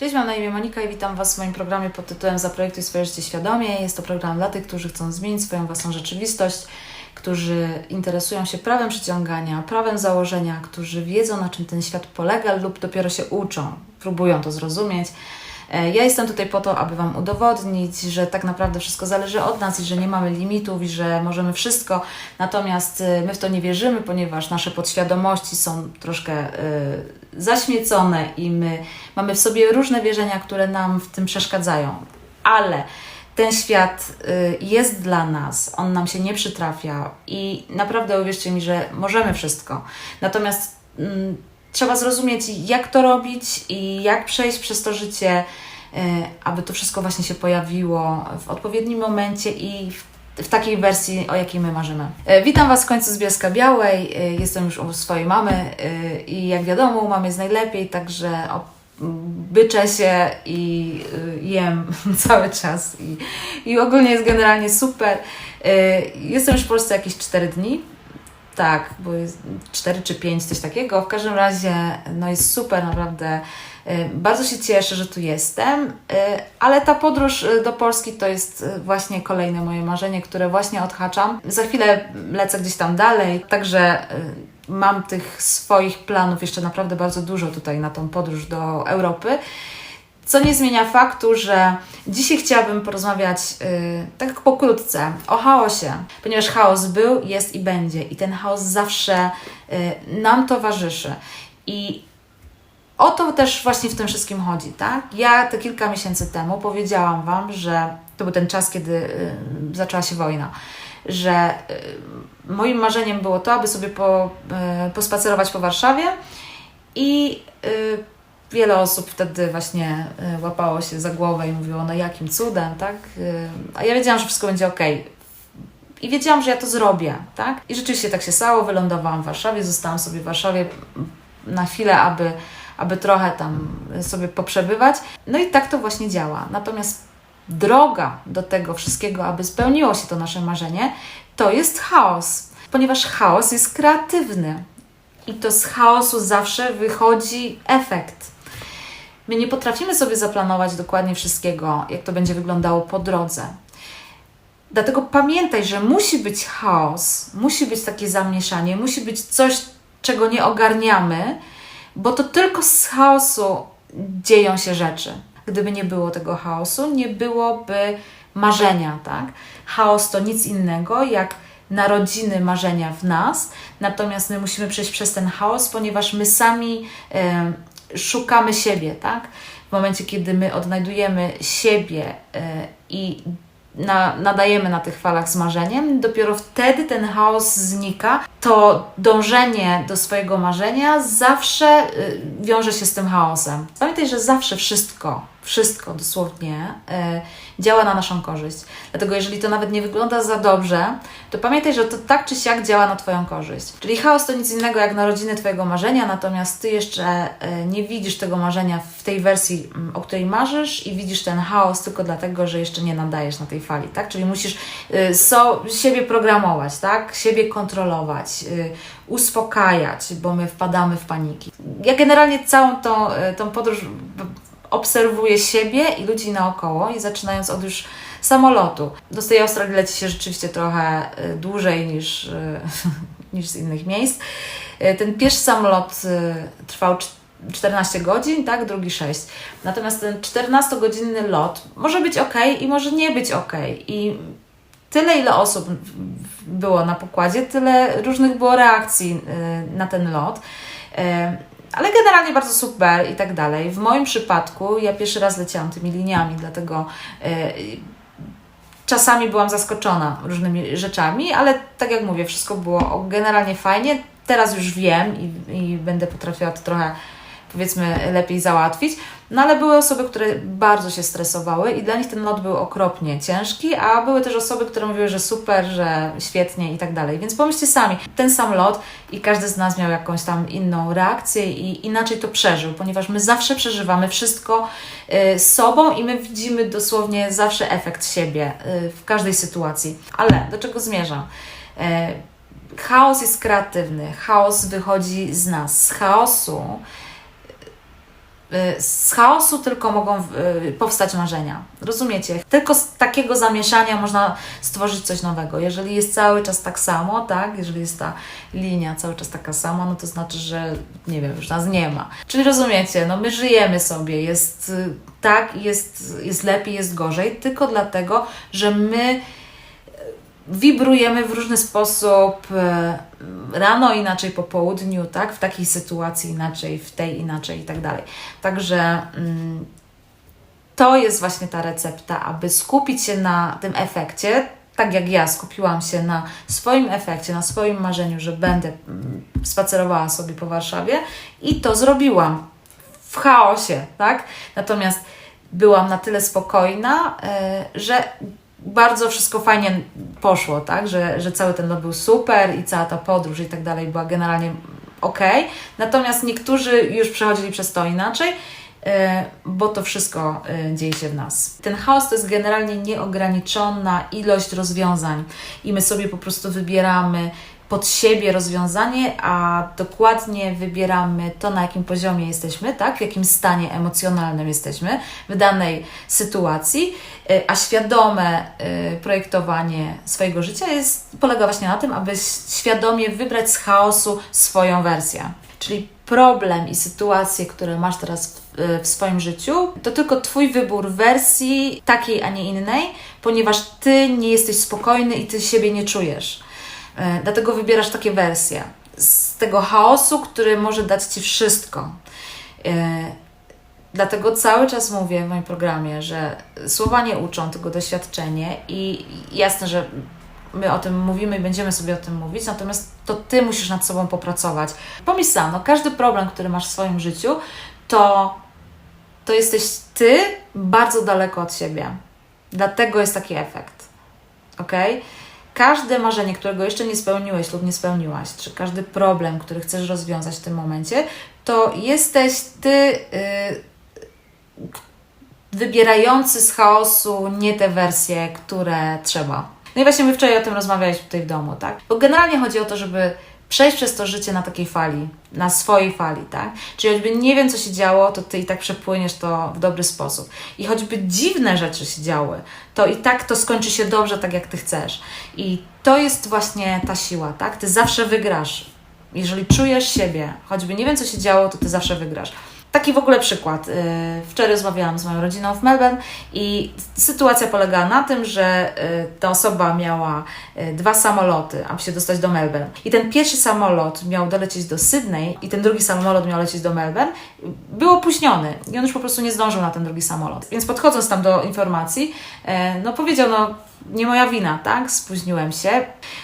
Cześć, mam na imię Monika i witam Was w moim programie pod tytułem Zaprojektuj swoje życie świadomie. Jest to program dla tych, którzy chcą zmienić swoją własną rzeczywistość, którzy interesują się prawem przyciągania, prawem założenia, którzy wiedzą na czym ten świat polega lub dopiero się uczą, próbują to zrozumieć. E, Ja jestem tutaj po to, aby Wam udowodnić, że tak naprawdę wszystko zależy od nas i że nie mamy limitów i że możemy wszystko. Natomiast e, my w to nie wierzymy, ponieważ nasze podświadomości są troszkę e, zaśmiecone i my mamy w sobie różne wierzenia, które nam w tym przeszkadzają. Ale ten świat y, jest dla nas, on nam się nie przytrafia i naprawdę uwierzcie mi, że możemy wszystko. Natomiast mm, trzeba zrozumieć, jak to robić i jak przejść przez to życie, y, aby to wszystko właśnie się pojawiło w odpowiednim momencie i w w takiej wersji, o jakiej my marzymy. E, Witam Was w końcu z Bielska Białej. E, Jestem już u swojej mamy e, i jak wiadomo, u mamy jest najlepiej, także byczę się i jem cały czas i, i ogólnie jest generalnie super. Jestem już w Polsce jakieś 4 dni. Tak, bo jest 4 czy 5, coś takiego. W każdym razie, no jest super, naprawdę. E, Bardzo się cieszę, że tu jestem, e, ale ta podróż e, do Polski to jest właśnie kolejne moje marzenie, które właśnie odhaczam. Za chwilę lecę gdzieś tam dalej, także mam tych swoich planów jeszcze naprawdę bardzo dużo tutaj na tą podróż do Europy. Co nie zmienia faktu, że dzisiaj chciałabym porozmawiać yy, tak pokrótce o chaosie, ponieważ chaos był, jest i będzie, i ten chaos zawsze yy, nam towarzyszy. I o to też właśnie w tym wszystkim chodzi, tak? Ja te kilka miesięcy temu powiedziałam Wam, że to był ten czas, kiedy y, zaczęła się wojna, że y, moim marzeniem było to, aby sobie po, y, pospacerować po Warszawie i y, wiele osób wtedy właśnie y, łapało się za głowę i mówiło, no jakim cudem, tak? Y, a ja wiedziałam, że wszystko będzie ok. I wiedziałam, że ja to zrobię, tak? I rzeczywiście tak się stało, wylądowałam w Warszawie, zostałam sobie w Warszawie na chwilę, aby, aby trochę tam sobie poprzebywać. No i tak to właśnie działa. Natomiast droga do tego wszystkiego, aby spełniło się to nasze marzenie, to jest chaos. Ponieważ chaos jest kreatywny. I to z chaosu zawsze wychodzi efekt. My nie potrafimy sobie zaplanować dokładnie wszystkiego, jak to będzie wyglądało po drodze. Dlatego pamiętaj, że musi być chaos, musi być takie zamieszanie, musi być coś, czego nie ogarniamy, bo to tylko z chaosu dzieją się rzeczy. Gdyby nie było tego chaosu, nie byłoby marzenia, tak? Chaos to nic innego jak narodziny marzenia w nas, natomiast my musimy przejść przez ten chaos, ponieważ my sami e, szukamy siebie, tak? W momencie, kiedy my odnajdujemy siebie e, i na, nadajemy na tych falach z marzeniem, dopiero wtedy ten chaos znika. To dążenie do swojego marzenia zawsze y, wiąże się z tym chaosem. Pamiętaj, że zawsze wszystko, wszystko dosłownie y, działa na naszą korzyść. Dlatego, jeżeli to nawet nie wygląda za dobrze, to pamiętaj, że to tak czy siak działa na Twoją korzyść. Czyli chaos to nic innego jak narodziny Twojego marzenia, natomiast Ty jeszcze y, nie widzisz tego marzenia w tej wersji, o której marzysz, i widzisz ten chaos tylko dlatego, że jeszcze nie nadajesz na tej fali, tak? Czyli musisz y, so, siebie programować, tak? Siebie kontrolować, uspokajać, bo my wpadamy w paniki. Ja generalnie całą tą, tą podróż obserwuję siebie i ludzi naokoło i zaczynając od już samolotu. Do tej Australii leci się rzeczywiście trochę y, dłużej niż, y, niż z innych miejsc. Y, Ten pierwszy samolot trwał cz- 14 godzin, tak, drugi 6. Natomiast ten 14-godzinny lot może być ok i może nie być ok. I tyle, ile osób było na pokładzie, tyle różnych było reakcji na ten lot. Ale generalnie bardzo super i tak dalej. W moim przypadku ja pierwszy raz leciałam tymi liniami, dlatego y, czasami byłam zaskoczona różnymi rzeczami, ale tak jak mówię, wszystko było generalnie fajnie. Teraz już wiem i, i będę potrafiła to trochę powiedzmy lepiej załatwić. No ale były osoby, które bardzo się stresowały i dla nich ten lot był okropnie ciężki, a były też osoby, które mówiły, że super, że świetnie i tak dalej. Więc pomyślcie sami, ten sam lot i każdy z nas miał jakąś tam inną reakcję i inaczej to przeżył, ponieważ my zawsze przeżywamy wszystko y, sobą i my widzimy dosłownie zawsze efekt siebie y, w każdej sytuacji. Ale do czego zmierzam? Y, Chaos jest kreatywny, chaos wychodzi z nas. Z chaosu Z chaosu tylko mogą y, powstać marzenia. Rozumiecie? Tylko z takiego zamieszania można stworzyć coś nowego. Jeżeli jest cały czas tak samo, tak? Jeżeli jest ta linia cały czas taka sama, no to znaczy, że nie wiem, już nas nie ma. Czyli rozumiecie, no my żyjemy sobie, jest y, tak, jest, jest lepiej, jest gorzej, tylko dlatego, że my wibrujemy w różny sposób, e, rano inaczej, po południu, tak? W takiej sytuacji inaczej, w tej inaczej i tak dalej. Także mm, to jest właśnie ta recepta, aby skupić się na tym efekcie, tak jak ja skupiłam się na swoim efekcie, na swoim marzeniu, że będę mm, spacerowała sobie po Warszawie i to zrobiłam w chaosie, tak? Natomiast byłam na tyle spokojna, e, że bardzo wszystko fajnie poszło, tak? Że, że cały ten lot był super i cała ta podróż i tak dalej była generalnie ok. Natomiast niektórzy już przechodzili przez to inaczej, e, bo to wszystko e, dzieje się w nas. Ten chaos to jest generalnie nieograniczona ilość rozwiązań i my sobie po prostu wybieramy pod siebie rozwiązanie, a dokładnie wybieramy to, na jakim poziomie jesteśmy, tak? w jakim stanie emocjonalnym jesteśmy w danej sytuacji, y, a świadome y, projektowanie swojego życia jest, polega właśnie na tym, aby świadomie wybrać z chaosu swoją wersję. Czyli problem i sytuacje, które masz teraz w, y, w swoim życiu, to tylko Twój wybór wersji takiej, a nie innej, ponieważ Ty nie jesteś spokojny i Ty siebie nie czujesz. E, Dlatego wybierasz takie wersje z tego chaosu, który może dać Ci wszystko. E, Dlatego cały czas mówię w moim programie, że słowa nie uczą, tylko doświadczenie i jasne, że my o tym mówimy i będziemy sobie o tym mówić, natomiast to Ty musisz nad sobą popracować. Pomyśl sam, no każdy problem, który masz w swoim życiu, to, to jesteś Ty bardzo daleko od siebie. Dlatego jest taki efekt. Ok? Każde marzenie, którego jeszcze nie spełniłeś lub nie spełniłaś, czy każdy problem, który chcesz rozwiązać w tym momencie, to jesteś Ty. Yy, wybierający z chaosu nie te wersje, które trzeba. No i właśnie my wczoraj o tym rozmawialiśmy tutaj w domu, tak? Bo generalnie chodzi o to, żeby przejść przez to życie na takiej fali, na swojej fali, tak? Czyli choćby nie wiem, co się działo, to ty i tak przepłyniesz to w dobry sposób. I choćby dziwne rzeczy się działy, to i tak to skończy się dobrze, tak jak ty chcesz. I to jest właśnie ta siła, tak? Ty zawsze wygrasz. Jeżeli czujesz siebie, choćby nie wiem, co się działo, to ty zawsze wygrasz. Taki w ogóle przykład. Yy, Wczoraj rozmawiałam z moją rodziną w Melbourne i sytuacja polegała na tym, że yy, ta osoba miała yy, dwa samoloty, aby się dostać do Melbourne. I ten pierwszy samolot miał dolecieć do Sydney i ten drugi samolot miał lecieć do Melbourne. Był opóźniony i on już po prostu nie zdążył na ten drugi samolot. Więc podchodząc tam do informacji, no powiedział, no nie moja wina, tak? Spóźniłem się.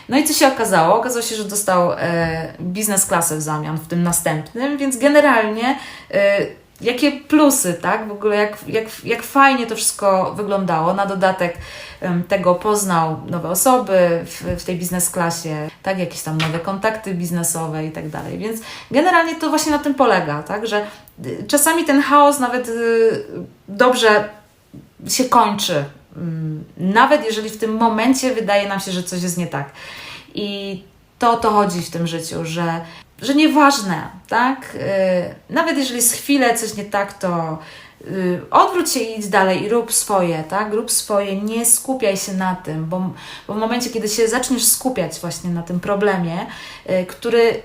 No i co się okazało? Okazało się, że dostał e, biznes klasę w zamian w tym następnym, więc generalnie e, jakie plusy, tak? W ogóle jak, jak, jak fajnie to wszystko wyglądało. Na dodatek tego poznał nowe osoby w, w tej biznes klasie, tak? Jakieś tam nowe kontakty biznesowe i tak dalej. Więc generalnie to właśnie na tym polega, tak? Że y, czasami ten chaos nawet y, dobrze się kończy. Mm, Nawet jeżeli w tym momencie wydaje nam się, że coś jest nie tak. I to o to chodzi w tym życiu, że, że nieważne, tak? Yy, Nawet jeżeli jest chwilę coś nie tak, to yy, odwróć się i idź dalej i rób swoje, tak? Rób swoje, nie skupiaj się na tym, bo, bo w momencie, kiedy się zaczniesz skupiać właśnie na tym problemie, yy, który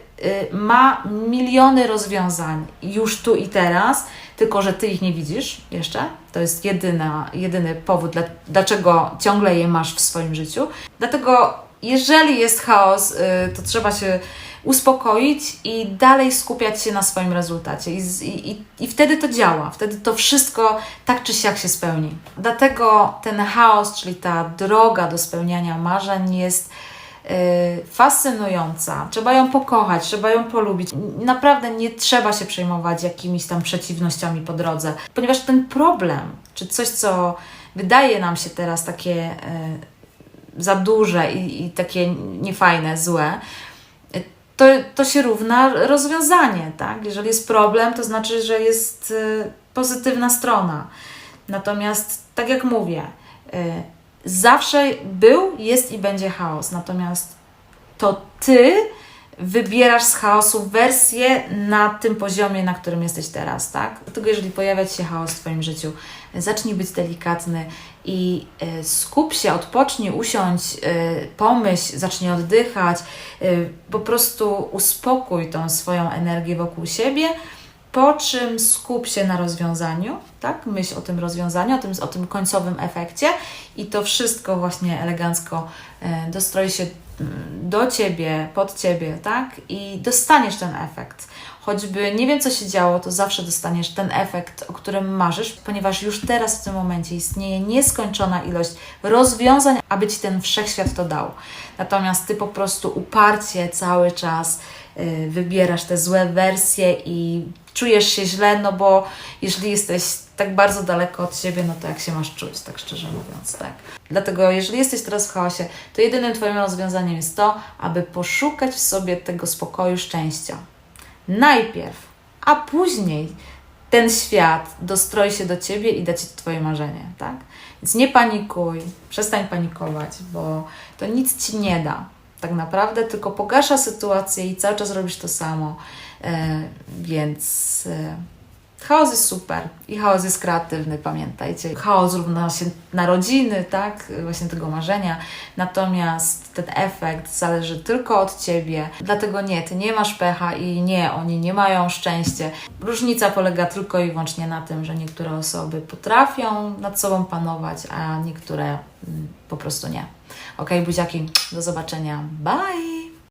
ma miliony rozwiązań już tu i teraz, tylko że ty ich nie widzisz jeszcze. To jest jedyna, jedyny powód, dla, dlaczego ciągle je masz w swoim życiu. Dlatego, jeżeli jest chaos, y, to trzeba się uspokoić i dalej skupiać się na swoim rezultacie. I, i, i, wtedy to działa, wtedy to wszystko tak czy siak się spełni. Dlatego ten chaos, czyli ta droga do spełniania marzeń jest fascynująca. Trzeba ją pokochać, trzeba ją polubić. Naprawdę nie trzeba się przejmować jakimiś tam przeciwnościami po drodze, ponieważ ten problem, czy coś, co wydaje nam się teraz takie y, za duże i, i takie niefajne, złe, y, to, to się równa rozwiązanie, tak? Jeżeli jest problem, to znaczy, że jest y, pozytywna strona. Natomiast, tak jak mówię, y, zawsze był, jest i będzie chaos. Natomiast to ty wybierasz z chaosu wersję na tym poziomie, na którym jesteś teraz, tak? Dlatego jeżeli pojawia się chaos w Twoim życiu, zacznij być delikatny i y, skup się, odpocznij, usiądź, y, pomyśl, zacznij oddychać, y, po prostu uspokój tą swoją energię wokół siebie, po czym skup się na rozwiązaniu, tak? Myśl o tym rozwiązaniu, o tym, o tym końcowym efekcie i to wszystko właśnie elegancko y, dostroi się mm, do Ciebie, pod Ciebie, tak? I dostaniesz ten efekt. Choćby nie wiem, co się działo, to zawsze dostaniesz ten efekt, o którym marzysz, ponieważ już teraz w tym momencie istnieje nieskończona ilość rozwiązań, aby Ci ten wszechświat to dał. Natomiast Ty po prostu uparcie cały czas y, wybierasz te złe wersje i czujesz się źle, no bo jeżeli jesteś tak bardzo daleko od siebie, no to jak się masz czuć, tak szczerze mówiąc, tak. Dlatego jeżeli jesteś teraz w chaosie, to jedynym Twoim rozwiązaniem jest to, aby poszukać w sobie tego spokoju, szczęścia. Najpierw, a później ten świat dostroi się do Ciebie i da Ci Twoje marzenie, tak? Więc nie panikuj, przestań panikować, bo to nic Ci nie da tak naprawdę, tylko pogarsza sytuację i cały czas robisz to samo. E, więc e, chaos jest super i chaos jest kreatywny, pamiętajcie. Chaos równa się narodziny, tak? Właśnie tego marzenia. Natomiast ten efekt zależy tylko od Ciebie. Dlatego nie, Ty nie masz pecha i nie, oni nie mają szczęście. Różnica polega tylko i wyłącznie na tym, że niektóre osoby potrafią nad sobą panować, a niektóre mm, po prostu nie. Ok, buziaki, do zobaczenia. Bye!